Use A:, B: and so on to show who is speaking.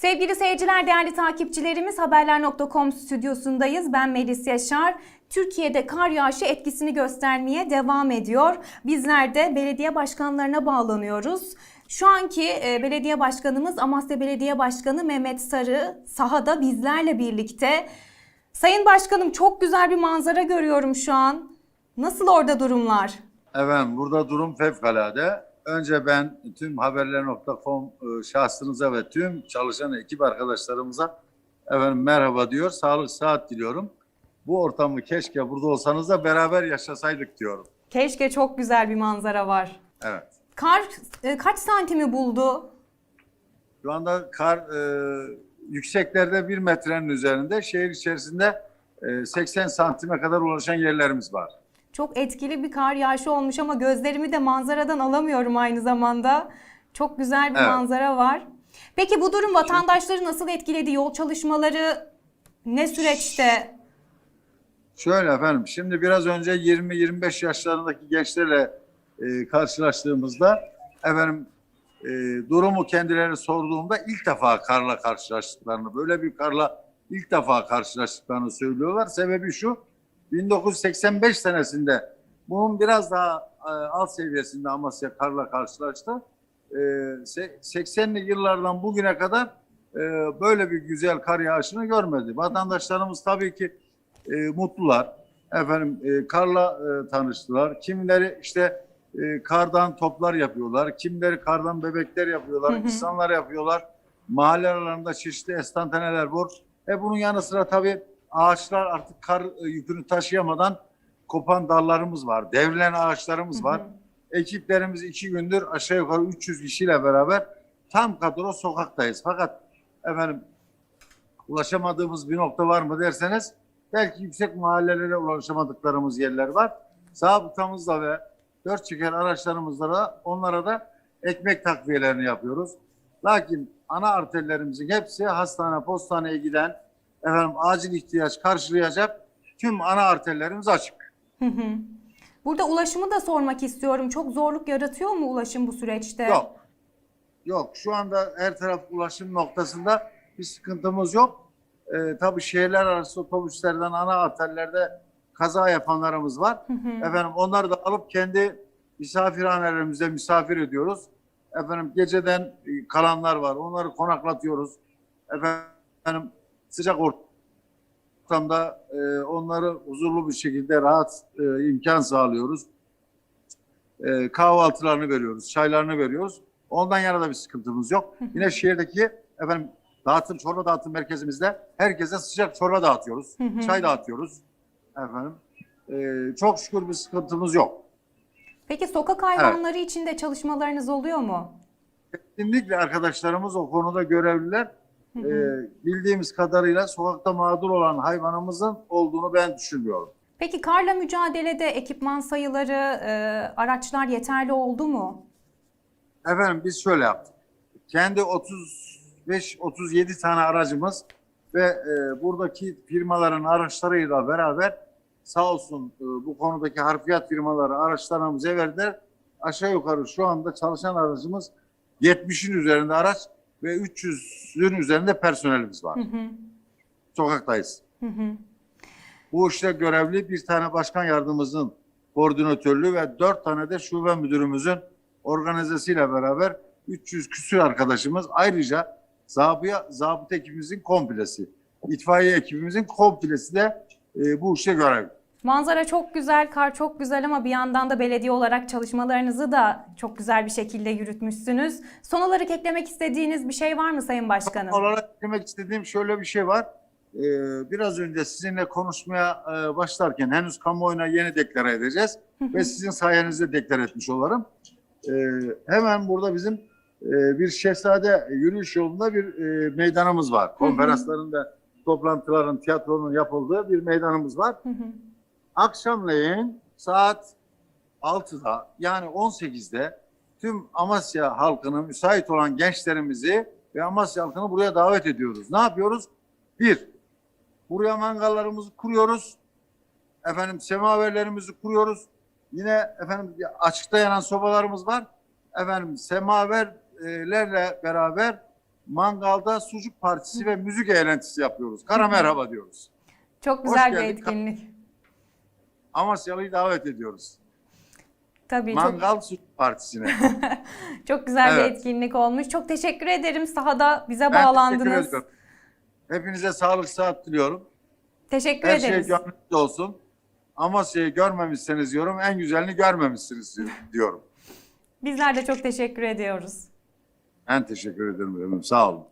A: Sevgili seyirciler, değerli takipçilerimiz Haberler.com stüdyosundayız. Ben Melis Yaşar. Türkiye'de kar yağışı etkisini göstermeye devam ediyor. Bizler de belediye başkanlarına bağlanıyoruz. Şu anki e, belediye başkanımız Amasya Belediye Başkanı Mehmet Sarı sahada bizlerle birlikte. Sayın Başkanım çok güzel bir manzara görüyorum şu an. Nasıl orada durumlar?
B: Efendim burada durum fevkalade. Önce ben tüm haberler.com e, şahsınıza ve tüm çalışan ekip arkadaşlarımıza efendim merhaba diyor. Sağlık saat diliyorum. Bu ortamı keşke burada olsanız da beraber yaşasaydık diyorum.
A: Keşke çok güzel bir manzara var.
B: Evet.
A: Kar e, kaç santimi buldu?
B: Şu anda kar e, yükseklerde bir metrenin üzerinde şehir içerisinde e, 80 santime kadar ulaşan yerlerimiz var.
A: Çok etkili bir kar yağışı olmuş ama gözlerimi de manzaradan alamıyorum aynı zamanda. Çok güzel bir
B: Evet.
A: manzara var. Peki bu durum vatandaşları nasıl etkiledi? Yol çalışmaları ne süreçte?
B: Şöyle efendim, şimdi biraz önce 20-25 yaşlarındaki gençlerle e, karşılaştığımızda efendim e, durumu kendilerine sorduğumda ilk defa karla karşılaştıklarını, böyle bir karla ilk defa karşılaştıklarını söylüyorlar. Sebebi şu, 1985 senesinde bunun biraz daha e, alt seviyesinde Amasya karla karşılaştı. E, se- 80'li yıllardan bugüne kadar e, böyle bir güzel kar yağışını görmedi. Vatandaşlarımız tabii ki e, mutlular. Efendim e, karla e, tanıştılar. Kimileri işte e, kardan toplar yapıyorlar. Kimileri kardan bebekler yapıyorlar.
A: Hı hı.
B: insanlar yapıyorlar. Mahalle aralarında çeşitli estanteneler var. E bunun yanı sıra tabii ağaçlar artık kar e, yükünü taşıyamadan kopan dallarımız var. Devrilen ağaçlarımız var. Ekiplerimiz iki gündür aşağı yukarı 300 kişiyle beraber tam kadro sokaktayız. Fakat efendim ulaşamadığımız bir nokta var mı derseniz belki yüksek mahallelere ulaşamadıklarımız yerler var. Zabıtamızla ve dört çeker araçlarımızla da onlara da ekmek takviyelerini yapıyoruz. Lakin ana arterlerimizin hepsi hastane, postaneye giden efendim acil ihtiyaç karşılayacak tüm ana arterlerimiz açık.
A: Hı hı. Burada ulaşımı da sormak istiyorum. Çok zorluk yaratıyor mu ulaşım bu süreçte?
B: Yok. Yok. Şu anda her taraf ulaşım noktasında bir sıkıntımız yok. Ee, tabii şehirler arası otobüslerden ana arterlerde kaza yapanlarımız var.
A: Hı hı.
B: Efendim onları da alıp kendi misafirhanelerimizde misafir ediyoruz. Efendim geceden e, kalanlar var. Onları konaklatıyoruz. Efendim sıcak ortamda e, onları huzurlu bir şekilde rahat e, imkan sağlıyoruz. E, kahvaltılarını veriyoruz, çaylarını veriyoruz. Ondan yana da bir sıkıntımız yok. Yine şehirdeki efendim dağıtım, çorba dağıtım merkezimizde herkese sıcak çorba dağıtıyoruz. Çay dağıtıyoruz. Efendim. E, çok şükür bir sıkıntımız yok.
A: Peki sokak hayvanları için de çalışmalarınız oluyor mu?
B: Kesinlikle arkadaşlarımız o konuda görevliler.
A: Hı
B: E, bildiğimiz kadarıyla sokakta mağdur olan hayvanımızın olduğunu ben düşünmüyorum.
A: Peki karla mücadelede ekipman sayıları, e, araçlar yeterli oldu mu?
B: Efendim biz şöyle yaptık. Kendi 35-37 tane aracımız ve e, buradaki firmaların araçlarıyla beraber sağ olsun e, bu konudaki harfiyat firmaları araçlarımızı verdiler. Aşağı yukarı şu anda çalışan aracımız 70'in üzerinde araç ve 300'ün üzerinde personelimiz var.
A: Hı hı.
B: Sokaktayız.
A: Hı hı.
B: Bu işte görevli bir tane başkan yardımcımızın koordinatörlüğü ve dört tane de şube müdürümüzün organizesiyle beraber 300 küsür arkadaşımız ayrıca zabıya, zabıt ekibimizin komplesi, itfaiye ekibimizin komplesi de e, bu işte görevli.
A: Manzara çok güzel, kar çok güzel ama bir yandan da belediye olarak çalışmalarınızı da çok güzel bir şekilde yürütmüşsünüz. Son olarak eklemek istediğiniz bir şey var mı Sayın Başkanım?
B: olarak demek istediğim şöyle bir şey var. Ee, biraz önce sizinle konuşmaya e, başlarken henüz kamuoyuna yeni deklare edeceğiz ve sizin sayenizde deklare etmiş olarım. Ee, hemen burada bizim e, bir şehzade yürüyüş yolunda bir e, meydanımız var. Konferansların ve toplantıların, tiyatronun yapıldığı bir meydanımız var.
A: Hı hı.
B: Akşamleyin saat 6'da yani 18'de tüm Amasya halkını müsait olan gençlerimizi ve Amasya halkını buraya davet ediyoruz. Ne yapıyoruz? Bir, buraya mangallarımızı kuruyoruz. Efendim semaverlerimizi kuruyoruz. Yine efendim açıkta yanan sobalarımız var. Efendim semaverlerle beraber mangalda sucuk partisi ve müzik eğlentisi yapıyoruz. Kara merhaba diyoruz.
A: Çok güzel bir etkinlik.
B: Amasyalı'yı davet ediyoruz.
A: Tabii çok,
B: Mangal sucuk partisine.
A: çok güzel bir
B: Evet.
A: etkinlik olmuş. Çok teşekkür ederim sahada bize
B: Ben teşekkür
A: bağlandınız.
B: ediyorum. Hepinize sağlık saat diliyorum.
A: Teşekkür
B: Her şey
A: ederiz.
B: gönlünüzde olsun. Amasya'yı görmemişseniz diyorum, en güzelini görmemişsiniz diyorum.
A: Bizler de çok teşekkür ediyoruz.
B: Ben teşekkür ederim efendim. Sağ olun.